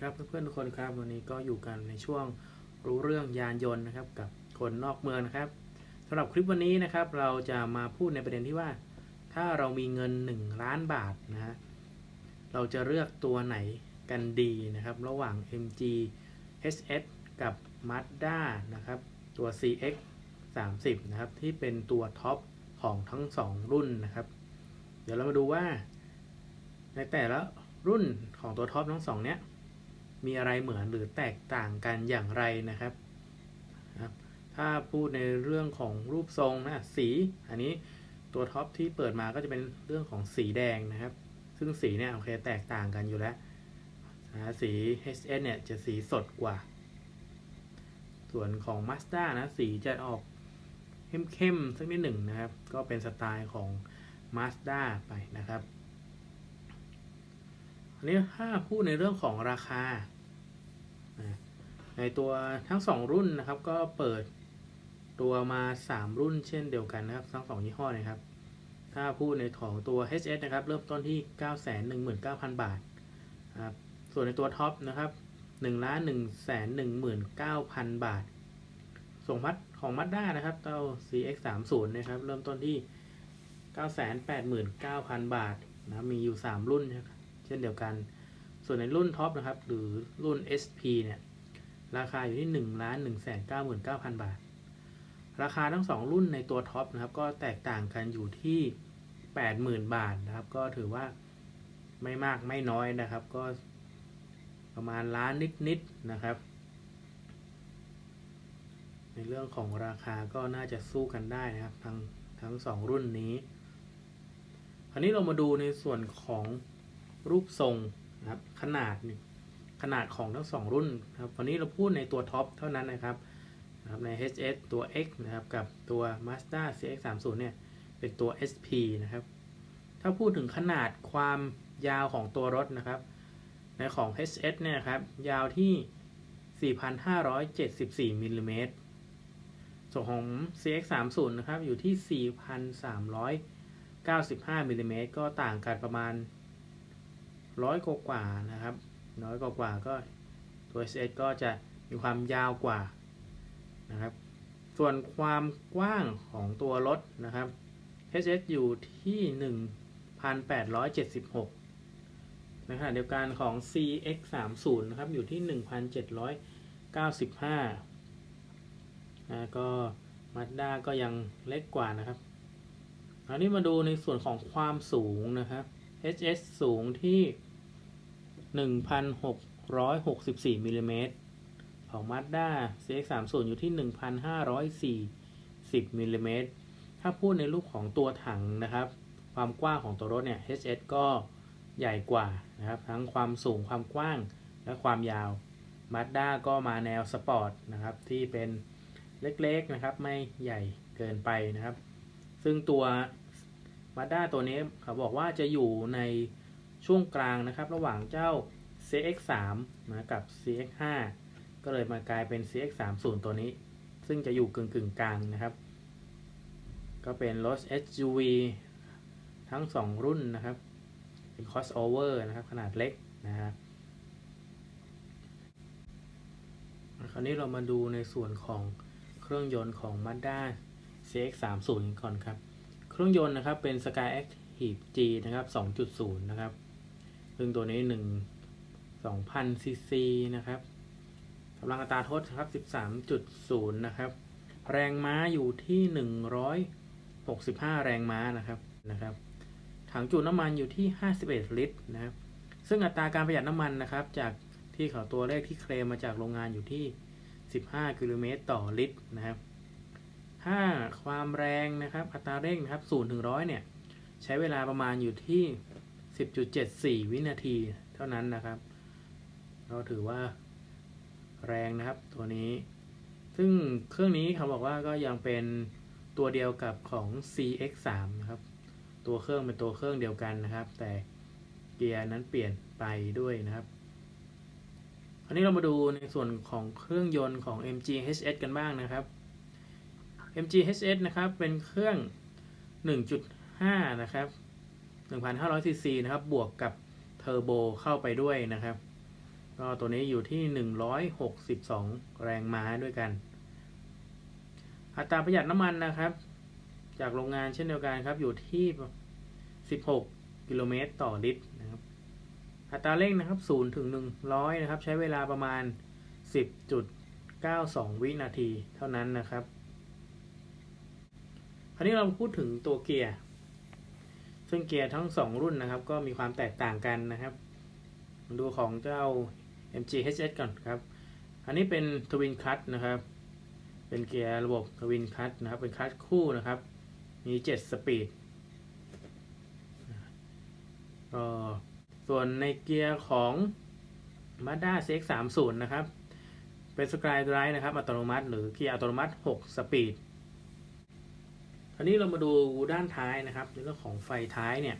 ครับเพื่อนๆทุกคนครับวันนี้ก็อยู่กันในช่วงรู้เรื่องยานยนต์นะครับกับคนนอกเมืองนะครับสำหรับคลิปวันนี้นะครับ เราจะมาพูดในประเด็นที่ว่า ถ้าเรามีเงิน 1 ล้านบาทนะฮะเราจะเลือกตัวไหนกันดีนะครับ ระหว่าง MG HS กับ Mazda นะครับตัว CX 30นะครับที่เป็นตัวท็อปของทั้ง 2 รุ่นนะครับ เดี๋ยวเรามาดูว่า ในแต่ละรุ่นของตัวท็อปทั้งสองเนี้ย มีอะไรเหมือนหรือแตกต่างกันอย่างไรนะครับ ถ้าพูดในเรื่องของรูปทรงนะสีอันนี้ตัวท็อปที่เปิดมาก็จะเป็นเรื่องของสีแดงนะครับ ซึ่งสีเนี่ยโอเคแตกต่างกันอยู่แล้วนะสี HS เนี่ยจะสีสดกว่า ส่วนของ Mazda นะสีจะออกเข้มๆสักนิดหนึ่งนะครับ ก็เป็นสไตล์ของ Mazda ไปนะครับ อันนี้ถ้าพูดในเรื่องของราคา ในตัวทั้งสองรุ่นนะครับก็เปิดตัวมา 3 รุ่นเช่นเดียวกันนะครับทั้งสองยี่ห้อนะครับ ถ้าพูดในของตัว HS นะครับ เริ่มต้นที่ 919,000 บาทนะครับส่วนในตัวท็อปนะครับ1ล้าน1 1 9 0 0 0 บาท ส่งมัดของ Mazda นะครับเต้า CX 3 0นะครับ เริ่มต้นที่ 989,000 บาทนะมีอยู่ 3 รุ่นนะครับ เช่นเดียวกัน ส่วนในรุ่นท็อปนะครับหรือรุ่น SP เนี่ยราคาอยู่ที่1ล้าน1 9 9 0 0 0 บาท ราคาทั้ง 2 รุ่นในตัวท็อปนะครับก็แตกต่างกันอยู่ที่ 80,000 บาทนะครับก็ถือว่าไม่มากไม่น้อยนะครับ ก็ประมาณล้านนิดๆนะครับ ในเรื่องของราคาก็น่าจะสู้กันได้นะครับทั้งทั้งสองรุ่นนี้ คราวนี้เรามาดูในส่วนของ รูปทรงนะครับขนาดขนาดของทั้งสองรุ่นครับวันนี้เราพูดในตัวท็อปเท่านั้นนะครับนะครับใน HS ตัว X นะครับกับตัว Mazda CX-30 เนี่ยเป็นตัว SP นะครับ ถ้าพูดถึงขนาดความยาวของตัวรถนะครับ ในของ HS เนี่ยครับยาวที่ 4,574มิลลิเมตรส่วนของ CX30 นะครับอยู่ที่ 4,395มิลลิเมตรก็ต่างกันประมาณ ร้อยกว่านะครับน้อยกว่าก็ตัว HS ก็จะมีความยาวกว่านะครับ ส่วนความกว้างของตัวรถนะครับ HS อยู่ที่ 1,876ในขณะเดียวกันของ CX30 นะครับอยู่ที่ 1,795นะก็ Mazda ก็ยังเล็กกว่านะครับอันนี้มาดูในส่วนของความสูงนะครับ HS สูงที่ 1,664มิลลิเมตรของ Mazda CX30 อยู่ที่ 1,540มิลลิเมตรถ้าพูดในรูปของตัวถังนะครับ ความกว้างของตัวรถเนี่ย HS ก็ใหญ่กว่านะครับ ทั้งความสูงความกว้างและความยาว Mazda ก็มาแนวสปอร์ตนะครับ ที่เป็นเล็กๆนะครับ ไม่ใหญ่เกินไปนะครับ ซึ่งตัว Mazda ตัวนี้เขาบอกว่าจะอยู่ใน ช่วงกลางนะครับ ระหว่างเจ้า CX3 นะกับ CX5 ก็เลยมากลายเป็น CX30 ตัวนี้ ซึ่งจะอยู่กึ่งกึ่งๆกลางนะครับ ก็เป็นรถ SUV ทั้ง 2 รุ่นนะครับ เป็น crossover นะครับ ขนาดเล็กนะครับคราวนี้เรามาดูในส่วนของเครื่องยนต์ของ Mazda CX30 ก่อนครับ เครื่องยนต์นะครับเป็น Sky Active G นะครับ 2.0 นะครับ ซึ่งตัวนี้1 2,000ซีซีนะครับกำลังอัตราโทษครับ13.0นะครับ แรงม้าอยู่ที่165แรงม้านะครับนะครับ ถังจุน้ำมันอยู่ที่51ลิตรนะครับ ซึ่งอัตราการประหยัดน้ำมันนะครับ จากที่เขาตัวเลขที่เคลมมาจากโรงงานอยู่ที่15กิโลเมตรต่อลิตรนะครับถ้าความแรงนะครับ อัตราเร่งนะครับ0ถึง100เนี่ย ใช้เวลาประมาณอยู่ที่ 10.74 วินาทีเท่านั้นนะครับ เราถือว่าแรงนะครับตัวนี้ ซึ่งเครื่องนี้เขาบอกว่าก็ยังเป็นตัวเดียวกับของ CX3 นะครับ ตัวเครื่องเป็นตัวเครื่องเดียวกันนะครับ แต่เกียร์นั้นเปลี่ยนไปด้วยนะครับคราวนี้เรามาดูในส่วนของเครื่องยนต์ของ MG HS กันบ้างนะครับ MG HS นะครับเป็นเครื่อง 1.5 นะครับ 1,500ซีซีนะครับ บวกกับเทอร์โบเข้าไปด้วยนะครับ ก็ตัวนี้อยู่ที่ 162 แรงม้าด้วยกัน อัตราประหยัดน้ำมันนะครับ จากโรงงานเช่นเดียวกันครับ อยู่ที่ 16 กิโลเมตรต่อลิตรนะครับ อัตราเร่งนะครับ0ถึง100 นะครับ ใช้เวลาประมาณ 10.92 วินาทีเท่านั้นนะครับคราวนี้เราพูดถึงตัวเกียร์ ซึ่งเกียร์ทั้ง 2 รุ่นนะครับ ก็มีความแตกต่างกันนะครับ ดูของเจ้า MG HS ก่อนครับ อันนี้เป็นทวินคัตนะครับ เป็นเกียร์ระบบทวินคัตนะครับ เป็นคัตคู่นะครับ มี 7 สปีดก็ส่วนในเกียร์ของ Mazda CX-30 นะครับ เป็นสกายไดรฟ์นะครับ อัตโนมัติ หรือเกียร์อัตโนมัติ 6 สปีด คราวนี้เรามาดูด้านท้ายนะครับในเรื่องของไฟท้ายเนี่ย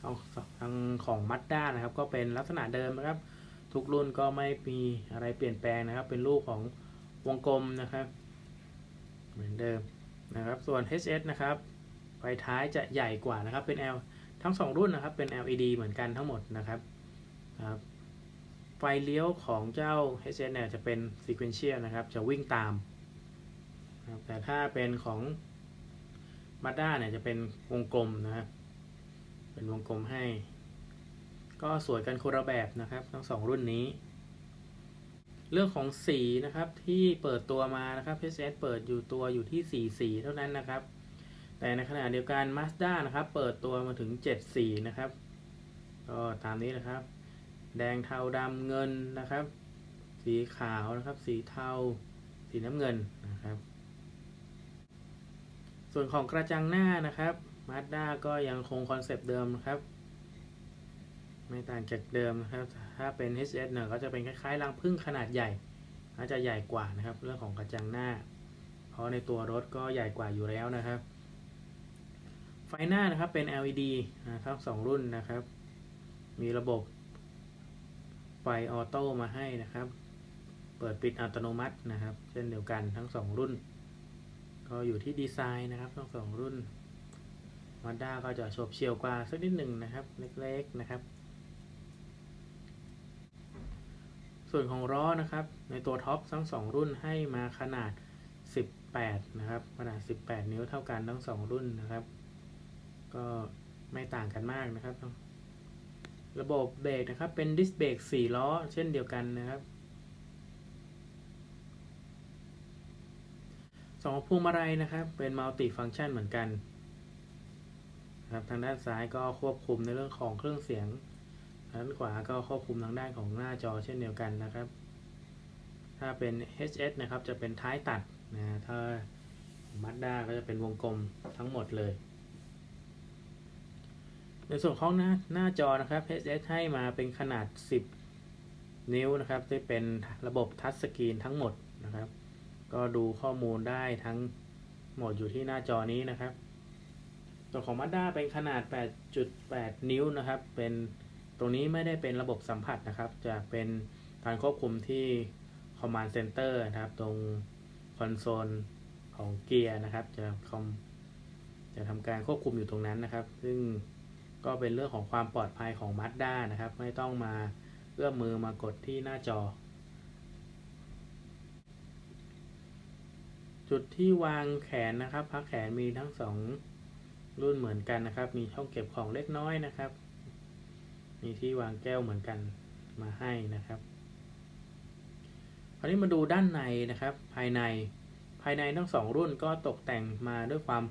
เอาทางของ Mazda นะครับ ก็เป็นลักษณะเดิมนะครับ ทุกรุ่นก็ไม่มีอะไรเปลี่ยนแปลงนะครับ เป็นรูปของวงกลมนะครับ เหมือนเดิมนะครับ ส่วน HS นะครับไฟท้ายจะใหญ่กว่านะครับ เป็น L ทั้ง 2 รุ่นนะครับ เป็น LED เหมือนกันทั้งหมดนะครับครับไฟเลี้ยวของเจ้า HS เนี่ยจะเป็น sequential นะครับ จะวิ่งตาม แต่ถ้าเป็นของ Mazda เนี่ยจะเป็นวงกลมนะครับ เป็นวงกลมให้ ก็สวยกันคนละแบบนะครับ ทั้งสองรุ่นนี้ เรื่องของสีนะครับที่เปิดตัวมานะครับ HS เปิดอยู่ตัวอยู่ที่สีสีเท่านั้นนะครับ แต่ในขณะเดียวกัน Mazda นะครับ เปิดตัวมาถึง 7 สีนะครับ ก็ตามนี้นะครับ แดงเทาดำเงินนะครับ สีขาวนะครับ สีเทา สีน้ำเงิน ส่วนของกระจังหน้านะครับ Mazda ก็ยังคงคอนเซปต์เดิมนะครับ ไม่ต่างจากเดิมนะครับ ถ้าเป็น HS เนี่ยก็จะเป็นคล้ายๆรังผึ้งขนาดใหญ่อาจจะใหญ่กว่านะครับ เรื่องของกระจังหน้า เพราะในตัวรถก็ใหญ่กว่าอยู่แล้วนะครับ ไฟหน้านะครับเป็น LED นะทั้งสองรุ่นนะครับ มีระบบไฟออโต้มาให้นะครับ เปิดปิดอัตโนมัตินะครับ เช่นเดียวกันทั้งสองรุ่น ก็อยู่ที่ดีไซน์นะครับทั้งสองรุ่นมาด้าก็จะโฉบเฉี่ยวกว่าสักนิดหนึ่งนะครับ เล็กๆนะครับ ส่วนของล้อนะครับ ในตัวท็อปทั้งสองรุ่นให้มาขนาด 18 นะครับ ขนาด 18 นิ้วเท่ากันทั้งสองรุ่นนะครับ ก็ไม่ต่างกันมากนะครับ ระบบเบรกนะครับเป็นดิสเบรก4ล้อเช่นเดียวกันนะครับ สองพวงมาลัยนะครับ เป็นมัลติฟังก์ชันเหมือนกันนะครับทางด้านซ้ายก็ควบคุมในเรื่องของเครื่องเสียงทางด้านขวาก็ควบคุมทางด้านของหน้าจอเช่นเดียวกันนะครับ ถ้าเป็น HS นะครับจะเป็นท้ายตัดนะถ้า Mazda ก็จะเป็นวงกลมทั้งหมดเลย ในส่วนของหน้าหน้าจอนะครับ HS ให้มาเป็นขนาด 10 นิ้วนะครับที่เป็นระบบทัชสกรีนทั้งหมดนะครับ ก็ดูข้อมูลได้ทั้งหมดอยู่ที่หน้าจอนี้นะครับส่วของ Mazda เป็นขนาด 8.8 นิ้วนะครับ เป็นตรงนี้ไม่ได้เป็นระบบสัมผัสนะครับ จะเป็นการควบคุมที่ Command Center นะครับ ตรงคอนโซลของเกียร์นะครับ จะคอมจะทำการควบคุมอยู่ตรงนั้นนะครับ ซึ่งก็เป็นเรื่องของความปลอดภัยของ Mazda นะครับ ไม่ต้องมาเอื้อมมือมากดที่หน้าจอ จุดที่วางแขนนะครับ พักแขนมีทั้งสองรุ่นเหมือนกันนะครับ มีช่องเก็บของเล็กน้อยนะครับ มีที่วางแก้วเหมือนกันมาให้นะครับคราวนี้มาดูด้านในนะครับ ภายในภายในทั้งสองรุ่นก็ตกแต่งมาด้วยความ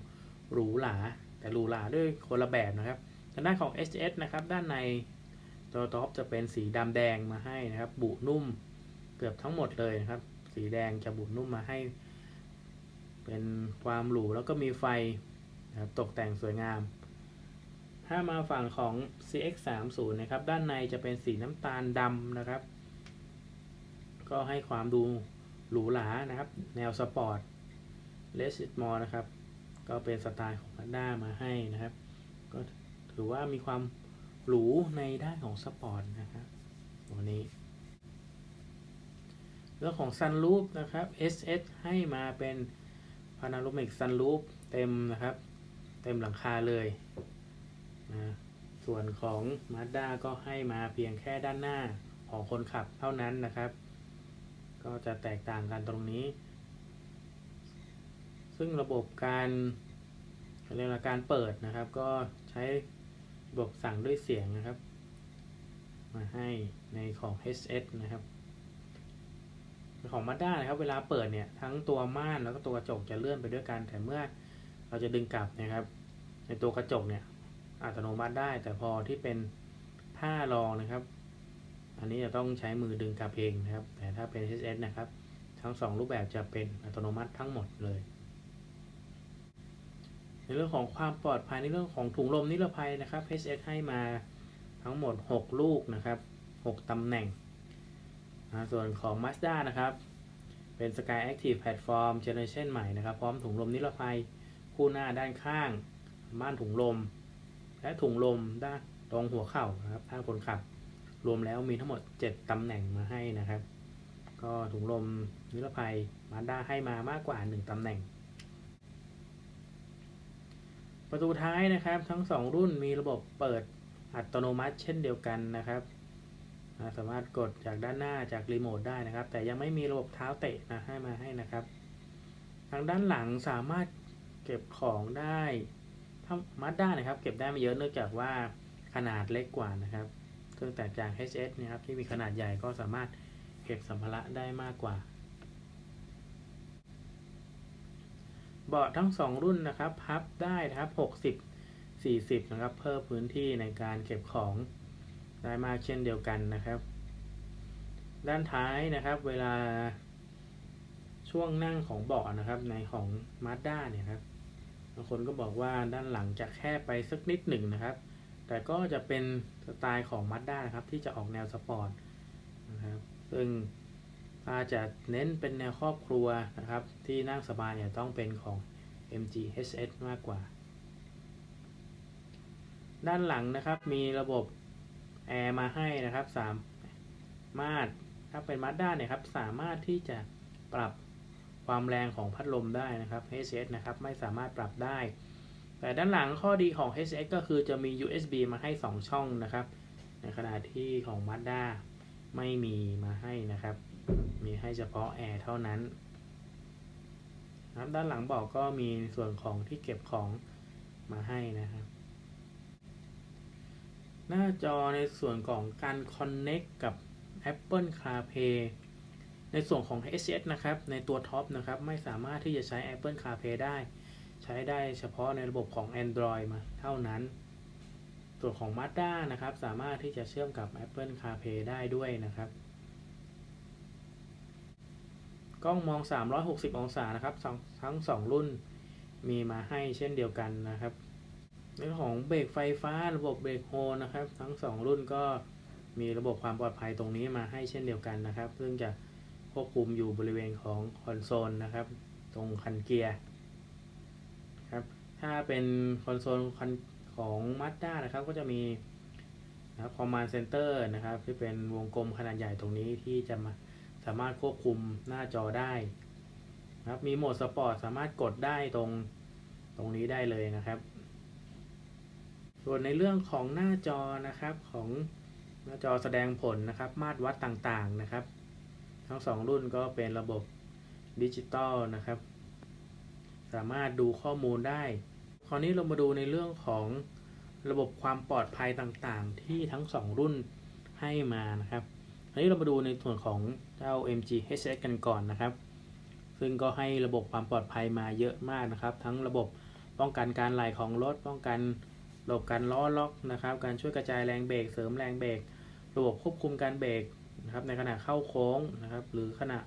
หรูหราแต่หรูหราด้วยคนละแบบนะครับทางด้านของ HS นะครับ ด้านในตัวท็อปจะเป็นสีดำแดงมาให้นะครับ บุนุ่มเกือบทั้งหมดเลยนะครับ สีแดงจะบุนุ่มมาให้ เป็นความหรูแล้วก็มีไฟนะครับตกแต่งสวยงาม ถ้ามาฝั่งของ CX30 นะครับ ด้านในจะเป็นสีน้ำตาลดำนะครับ ก็ให้ความดูหรูหรานะครับ แนวสปอร์ตเลส t มอร์นะครับ ก็เป็นสไตล์ของ Mazda มาให้นะครับ ก็ถือว่ามีความหรูในด้านของสปอร์ตนะครับตัวนี้เรื่องของซันรูฟนะครับ SS ให้มาเป็น พานาโรมิกซันรูฟเต็มนะครับ เต็มหลังคาเลยนะส่วนของ Mazda ก็ให้มาเพียงแค่ด้านหน้าของคนขับเท่านั้นนะครับ ก็จะแตกต่างกันตรงนี้ ซึ่งระบบการเรียกว่าการเปิดนะครับ ก็ใช้ระบบสั่งด้วยเสียงนะครับ มาให้ในของ HS นะครับ ของ Mazda นะครับ เวลาเปิดเนี่ยทั้งตัวม่านแล้วก็ตัวกระจกจะเลื่อนไปด้วยกัน แต่เมื่อเราจะดึงกลับนะครับ ในตัวกระจกเนี่ยอัตโนมัติได้ แต่พอที่เป็นผ้ารองนะครับ อันนี้จะต้องใช้มือดึงกลับเองนะครับ แต่ถ้าเป็น HS นะครับ ทั้งสองรูปแบบจะเป็นอัตโนมัติทั้งหมดเลยในเรื่องของความปลอดภัยในเรื่องของถุงลมนิรภัยนะครับ HS ให้มาทั้งหมด 6 ลูกนะครับ 6ตำแหน่ง นะส่วนของ Mazda นะครับ เป็น Sky Active Platform Generation ใหม่นะครับ พร้อมถุงลมนิรภัยคู่หน้าด้านข้าง ม่านถุงลม และถุงลมด้านตรงหัวเข่านะครับข้างคนขับ รวมแล้วมีทั้งหมด 7ตำแหน่งมาให้นะครับ ก็ถุงลมนิรภัย Mazda ให้มามากกว่า 1ตำแหน่ง ประตูท้ายนะครับทั้ง 2 รุ่นมีระบบเปิดอัตโนมัติเช่นเดียวกันนะครับ อ่าสามารถกดจากด้านหน้าจากรีโมทได้นะครับ แต่ยังไม่มีระบบเท้าเตะนะให้มาให้นะครับ ทางด้านหลังสามารถเก็บของได้ถ้ามาด้นะครับ เก็บได้ไม่เยอะเนื่องจากว่าขนาดเล็กกว่านะครับซึ่งแตกจาก HS นะครับที่มีขนาดใหญ่ก็สามารถเก็บสัมภาระได้มากกว่า เบาะทั้งสองรุ่นนะครับ พับได้นะครับ 60 40 นะครับ เพิ่มพื้นที่ในการเก็บของ ได้มากเช่นเดียวกันนะครับ ด้านท้ายนะครับ เวลาช่วงนั่งของเบาะนะครับในของ Mazda เนี่ยครับบางคนก็บอกว่าด้านหลังจะแคบไปสักนิดหนึ่งนะครับ แต่ก็จะเป็นสไตล์ของ Mazda นะครับที่จะออกแนวสปอร์ตนะครับซึ่งถ้าจะเน้นเป็นแนวครอบครัวนะครับ ที่นั่งสบายเนี่ยต้องเป็นของ MG HS มากกว่า ด้านหลังนะครับมีระบบ แอร์มาให้นะครับสามารถถ้าเป็นมาด้าเนี่ยครับสามารถที่จะปรับความแรงของพัดลมได้นะครับ HS นะครับไม่สามารถปรับได้ แต่ด้านหลังข้อดีของ HS ก็คือจะมี USB มาให้ 2 ช่องนะครับ ในขณะที่ของ Mazda ไม่มีมาให้นะครับ มีให้เฉพาะแอร์เท่านั้นนะครับด้านหลังเบอกก็มีส่วนของที่เก็บของมาให้นะครับ หน้าจอในส่วนของการ Connect กับ Apple CarPlay ในส่วนของ HS นะครับ ในตัวท็อปนะครับ ไม่สามารถที่จะใช้ Apple CarPlay ได้ ใช้ได้เฉพาะในระบบของ Android มาเท่านั้น ส่วนของ Mazda นะครับ สามารถที่จะเชื่อมกับ Apple CarPlay ได้ด้วยนะครับ กล้องมอง 360 องศานะครับ ทั้ง 2 รุ่นมีมาให้เช่นเดียวกันนะครับ เรื่องของเบรกไฟฟ้าระบบเบรกโฮนะครับ ทั้ง 2 รุ่นก็มีระบบความปลอดภัยตรงนี้มาให้เช่นเดียวกันนะครับ ซึ่งจะควบคุมอยู่บริเวณของคอนโซลนะครับ ตรงคันเกียร์ครับถ้าเป็นคอนโซลคันของ Mazda นะครับก็จะมีนะครับ Command Center นะครับ ที่เป็นวงกลมขนาดใหญ่ตรงนี้ที่จะมาสามารถควบคุมหน้าจอได้นะครับมีโหมดสปอร์ตสามารถกดได้ตรงตรงนี้ได้เลยนะครับ ส่วนในเรื่องของหน้าจอนะครับของหน้าจอแสดงผลนะครับมาตรวัดต่างๆนะครับ ทั้งสองรุ่นก็เป็นระบบดิจิตอลนะครับ สามารถดูข้อมูลได้ คราวนี้เรามาดูในเรื่องของระบบความปลอดภัยต่างๆ ที่ทั้งสองรุ่นให้มานะครับคราวนี้เรามาดูในส่วนของเจ้า MG HS กันก่อนนะครับ ซึ่งก็ให้ระบบความปลอดภัยมาเยอะมากนะครับ ทั้งระบบป้องกันการไหลของรถป้องกัน ระบบการล้อล็อกนะครับ การช่วยกระจายแรงเบรกเสริมแรงเบรกระบบควบคุมการเบรกนะครับ ในขณะเข้าโค้งนะครับ หรือขณะ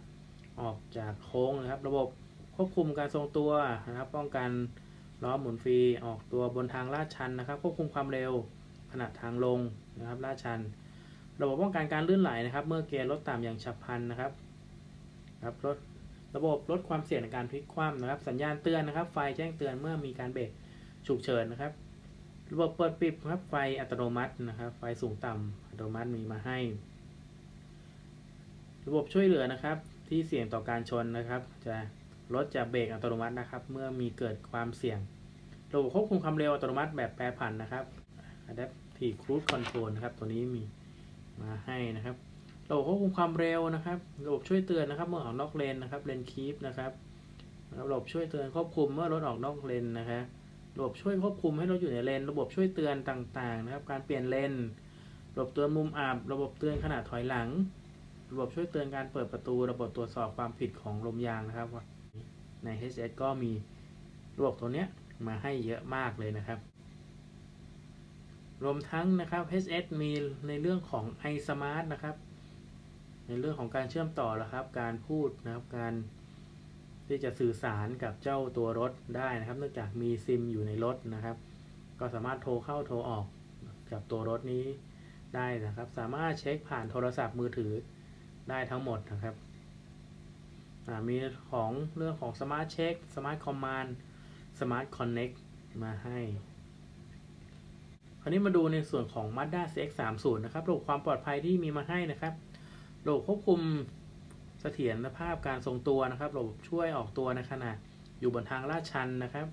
ออกจากโค้งนะครับ ระบบควบคุมการทรงตัวนะครับ ป้องกันล้อหมุนฟรีออกตัวบนทางลาดชันนะครับ ควบคุมความเร็วขณะทางลงนะครับลาดชัน ระบบป้องกันการลื่นไหลนะครับ เมื่อเกียร์ลดต่ำอย่างฉับพลันนะครับครับลดระบบลดความเสี่ยงในการพลิกคว่ำนะครับ สัญญาณเตือนนะครับ ไฟแจ้งเตือนเมื่อมีการเบรกฉุกเฉินนะครับ ระบบเปิดปิดครับไฟอัตโนมัตินะครับ ไฟสูงต่ำอัตโนมัติมีมาให้ ระบบช่วยเหลือนะครับ ที่เสี่ยงต่อการชนนะครับ จะรถจะเบรกอัตโนมัตินะครับ เมื่อมีเกิดความเสี่ยง ระบบควบคุมความเร็วอัตโนมัติแบบแปรผันนะครับ Adaptive Cruise Control นะครับ ตัวนี้มีมาให้นะครับ ระบบควบคุมความเร็วนะครับ ระบบช่วยเตือนนะครับ เมื่อออกนอกเลนนะครับเลนคีปนะครับระบบช่วยเตือนควบคุมเมื่อรถออกนอกเลนนะครับ ระบบช่วยควบคุมให้รถอยู่ในเลน ระบบช่วยเตือนต่างๆนะครับ การเปลี่ยนเลน ระบบเตือนมุมอับ ระบบเตือนขณะถอยหลัง ระบบช่วยเตือนการเปิดประตู ระบบตรวจสอบความผิดของลมยางนะครับ ใน HS ก็มีระบบตัวเนี้ยมาให้เยอะมากเลยนะครับ รวมทั้งนะครับ HS มีในเรื่องของ iSmart นะครับ ในเรื่องของการเชื่อมต่อแล้วครับ การพูดนะครับ การ ที่จะสื่อสารกับเจ้าตัวรถได้นะครับ เนื่องจากมีซิมอยู่ในรถนะครับ ก็สามารถโทรเข้าโทรออกกับตัวรถนี้ได้นะครับ สามารถเช็คผ่านโทรศัพท์มือถือได้ทั้งหมดนะครับมีของเรื่องของ Smart Check Smart Command Smart Connect มาให้ คราวนี้มาดูในส่วนของ Mazda CX-30 นะครับ ระบบความปลอดภัยที่มีมาให้นะครับ ระบบควบคุม เสถียรภาพการทรงตัวนะครับ ระบบช่วยออกตัวในขณะอยู่บนทางลาดชันนะครับ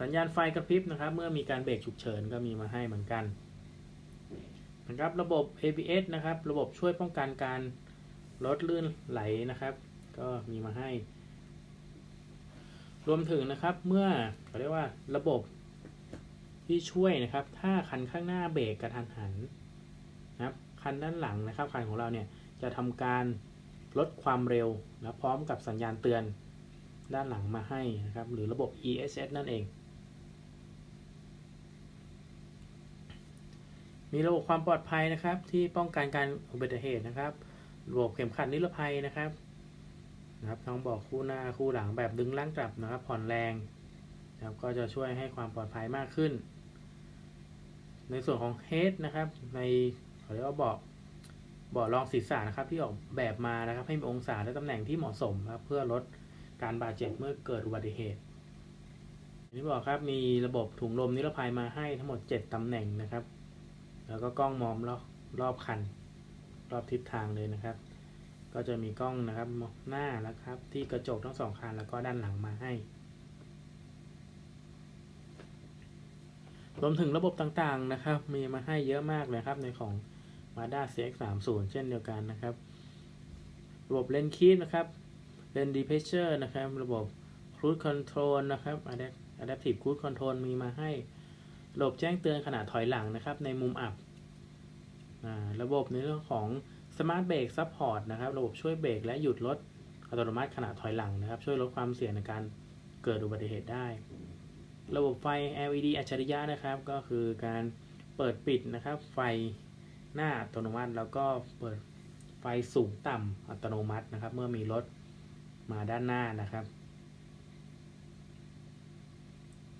สัญญาณไฟกระพริบนะครับ เมื่อมีการเบรกฉุกเฉินก็มีมาให้เหมือนกันนะครับ ระบบ ABS นะครับ ระบบช่วยป้องกันการลดลื่นไหลนะครับ ก็มีมาให้ รวมถึงนะครับเมื่อเขาเรียกว่าระบบที่ช่วยนะครับ ถ้าคันข้างหน้าเบรกกระทันหันนะครับ คันด้านหลังนะครับ คันของเราเนี่ยจะทำการ ลดความเร็วนะพร้อมกับสัญญาณเตือนด้านหลังมาให้นะครับ หรือระบบ ESS นั่นเอง มีระบบความปลอดภัยนะครับ ที่ป้องกันการอุบัติเหตุนะครับ ระบบเข็มขัดนิรภัยนะครับนะครับทั้งบอกคู่หน้าคู่หลังแบบดึงล่างกลับนะครับ ผ่อนแรงนะครับก็จะช่วยให้ความปลอดภัยมากขึ้น ในส่วนของเฮดนะครับ ในเขาเรียกว่าเบาะ บาะรองศีรษะนะครับที่ออกแบบมานะครับให้มีองศาและตำแหน่งที่เหมาะสมครับเพื่อลดการบาดเจ็บเมื่อเกิดอุบัติเหตุอย่างที่บอกครับมีระบบถุงลมนิรภัยมาให้ทั้งหมด 7ตำแหน่งนะครับ แล้วก็กล้องมอมรอบรอบคัน รอบทิศทางเลยนะครับ ก็จะมีกล้องนะครับหน้าแล้วครับ ที่กระจกทั้งสองคันแล้วก็ด้านหลังมาให้รวมถึงระบบต่างๆนะครับ มีมาให้เยอะมากเลยครับในของ Mazda CX-30 เช่นเดียวกันนะครับ ระบบเลนคีนะครับเลนดีเพชเชอร์นะครับ ระบบ Cruise Control นะครับ Adaptive Cruise Control มีมาให้ระบบแจ้งเตือนขณะถอยหลังนะครับ ในมุมอับ ระบบในเรื่องของ Smart Brake Support นะครับ ระบบช่วยเบรกและหยุดรถอัตโนมัติขณะถอยหลังนะครับ ช่วยลดความเสี่ยงในการเกิดอุบัติเหตุได้ ระบบไฟ LED อัจฉริยะนะครับ ก็คือการเปิดปิดนะครับ ไฟ หน้าอัตโนมัติ แล้วก็เปิดไฟสูงต่ำอัตโนมัตินะครับ เมื่อมีรถมาด้านหน้านะครับ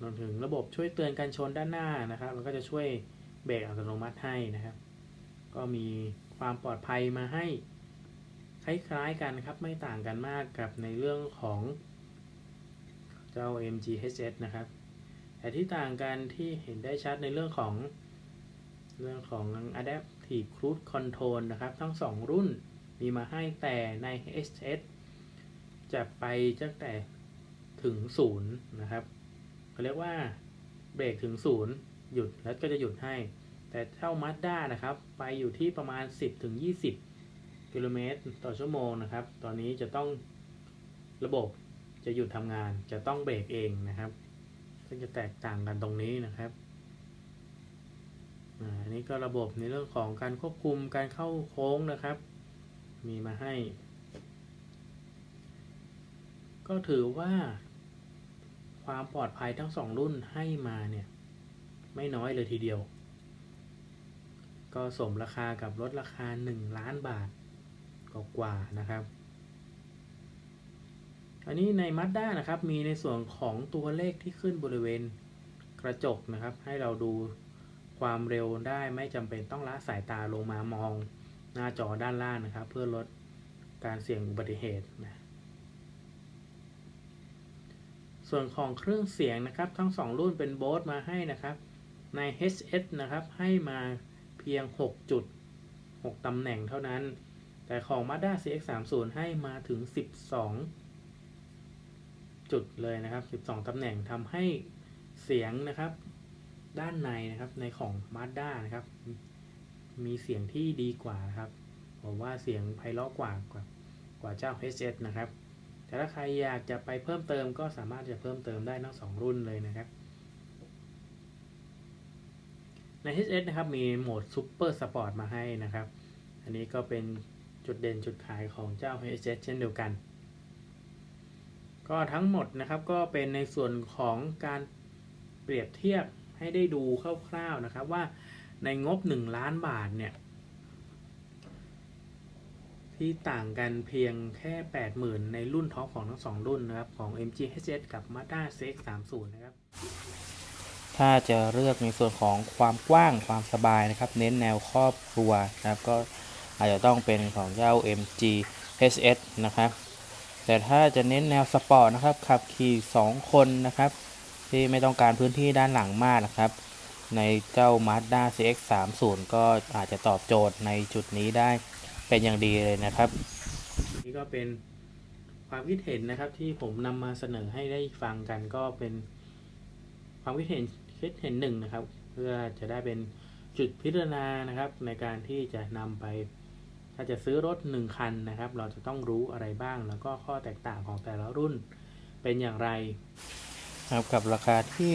รวมถึงระบบช่วยเตือนการชนด้านหน้านะครับแล้วก็จะช่วยเบรกอัตโนมัติให้นะครับ ก็มีความปลอดภัยมาให้คล้ายๆกันครับไม่ต่างกันมากกับในเรื่องของเจ้า MGHS นะครับแต่ที่ต่างกันที่เห็นได้ชัดในเรื่องของเรื่องของ Adapt Adaptive Cruise Control นะครับ ทั้ง 2 รุ่นมีมาให้แต่ใน HS จะไปตั้งแต่ถึงศูนย์นะครับเขาเรียกว่าเบรกถึงศูนย์หยุดแล้วก็จะหยุดให้ แต่เท่ามาสด้านะครับ ไปอยู่ที่ประมาณ 10ถึง20 กิโลเมตรต่อชั่วโมงนะครับ ตอนนี้จะต้องระบบจะหยุดทำงานจะต้องเบรกเองนะครับ ซึ่งจะแตกต่างกันตรงนี้นะครับ อันนี้ก็ระบบในเรื่องของการควบคุมการเข้าโค้งนะครับ มีมาให้ ก็ถือว่า ความปลอดภัยทั้งสองรุ่นให้มาเนี่ย ไม่น้อยเลยทีเดียว ก็สมราคากับรถราคา 1 ล้านบาทกว่านะครับ อันนี้ใน Mazda นะครับ มีในส่วนของตัวเลขที่ขึ้นบริเวณกระจกนะครับ ให้เราดู ความเร็วได้ไม่จำเป็นต้องละสายตาลงมามองหน้าจอด้านล่างนะครับ เพื่อลดการเสี่ยงอุบัติเหตุนะส่วนของเครื่องเสียงนะครับ ทั้ง 2 รุ่นเป็นโบสมาให้นะครับ ใน HS นะครับให้มาเพียง 6 จุด 6ตำแหน่งเท่านั้น แต่ของ Mazda CX-30 ให้มาถึง 12 จุดเลยนะครับ 12ตำแหน่งทำให้เสียงนะครับ ด้านในนะครับในของ Mazda นะครับ มีเสียงที่ดีกว่านะครับผมว่าเสียงไพเราะกว่ากว่ากว่าเจ้า HS นะครับ แต่ถ้าใครอยากจะไปเพิ่มเติมก็สามารถจะเพิ่มเติมได้ทั้งสองรุ่นเลยนะครับ ใน HS นะครับมีโหมด Super Sport มาให้นะครับ อันนี้ก็เป็นจุดเด่นจุดขายของเจ้า HS เช่นเดียวกัน ก็ทั้งหมดนะครับก็เป็นในส่วนของการเปรียบเทียบ ให้ได้ดูคร่าวๆนะครับว่าในงบ 1 ล้านบาทเนี่ย ที่ต่างกันเพียงแค่ 80,000 ในรุ่นท็อปของทั้งสองรุ่นนะครับ ของ MG HS กับ Mazda CX-30 นะครับ ถ้าจะเลือกในส่วนของความกว้างความสบายนะครับ เน้นแนวครอบครัวนะครับ ก็อาจจะต้องเป็นของเจ้า MG HS นะครับ แต่ถ้าจะเน้นแนวสปอร์ตนะครับ ขับขี่ 2 คนนะครับ ที่ไม่ต้องการพื้นที่ด้านหลังมากนะครับ ในเจ้า Mazda CX-30 ก็อาจจะตอบโจทย์ในจุดนี้ได้เป็นอย่างดีเลยนะครับ นี่ก็เป็นความคิดเห็นนะครับที่ผมนำมาเสนอให้ได้ฟังกันก็เป็นความคิดเห็นคิดเห็นหนึ่งนะครับ เพื่อจะได้เป็นจุดพิจารณานะครับ ในการที่จะนำไปถ้าจะซื้อรถหนึ่งคันนะครับ เราจะต้องรู้อะไรบ้าง แล้วก็ข้อแตกต่างของแต่ละรุ่นเป็นอย่างไร ครับกับราคาที่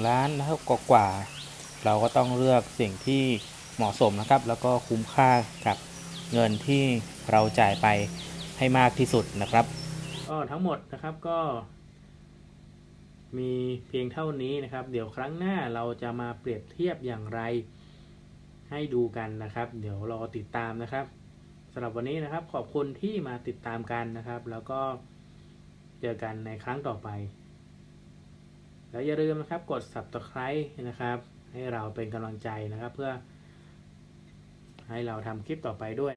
1 ล้านนะครับกว่าๆเราก็ต้องเลือกสิ่งที่เหมาะสมนะครับ แล้วก็คุ้มค่ากับเงินที่เราจ่ายไปให้มากที่สุดนะครับก็ทั้งหมดนะครับก็ มีเพียงเท่านี้นะครับ เดี๋ยวครั้งหน้าเราจะมาเปรียบเทียบอย่างไร ให้ดูกันนะครับ เดี๋ยวรอติดตามนะครับสำหรับวันนี้นะครับ ขอบคุณที่มาติดตามกันนะครับ แล้วก็เจอกันในครั้งต่อไป แล้วอย่าลืมนะครับกด subscribe นะครับ ให้เราเป็นกำลังใจนะครับ เพื่อให้เราทำคลิปต่อไปด้วย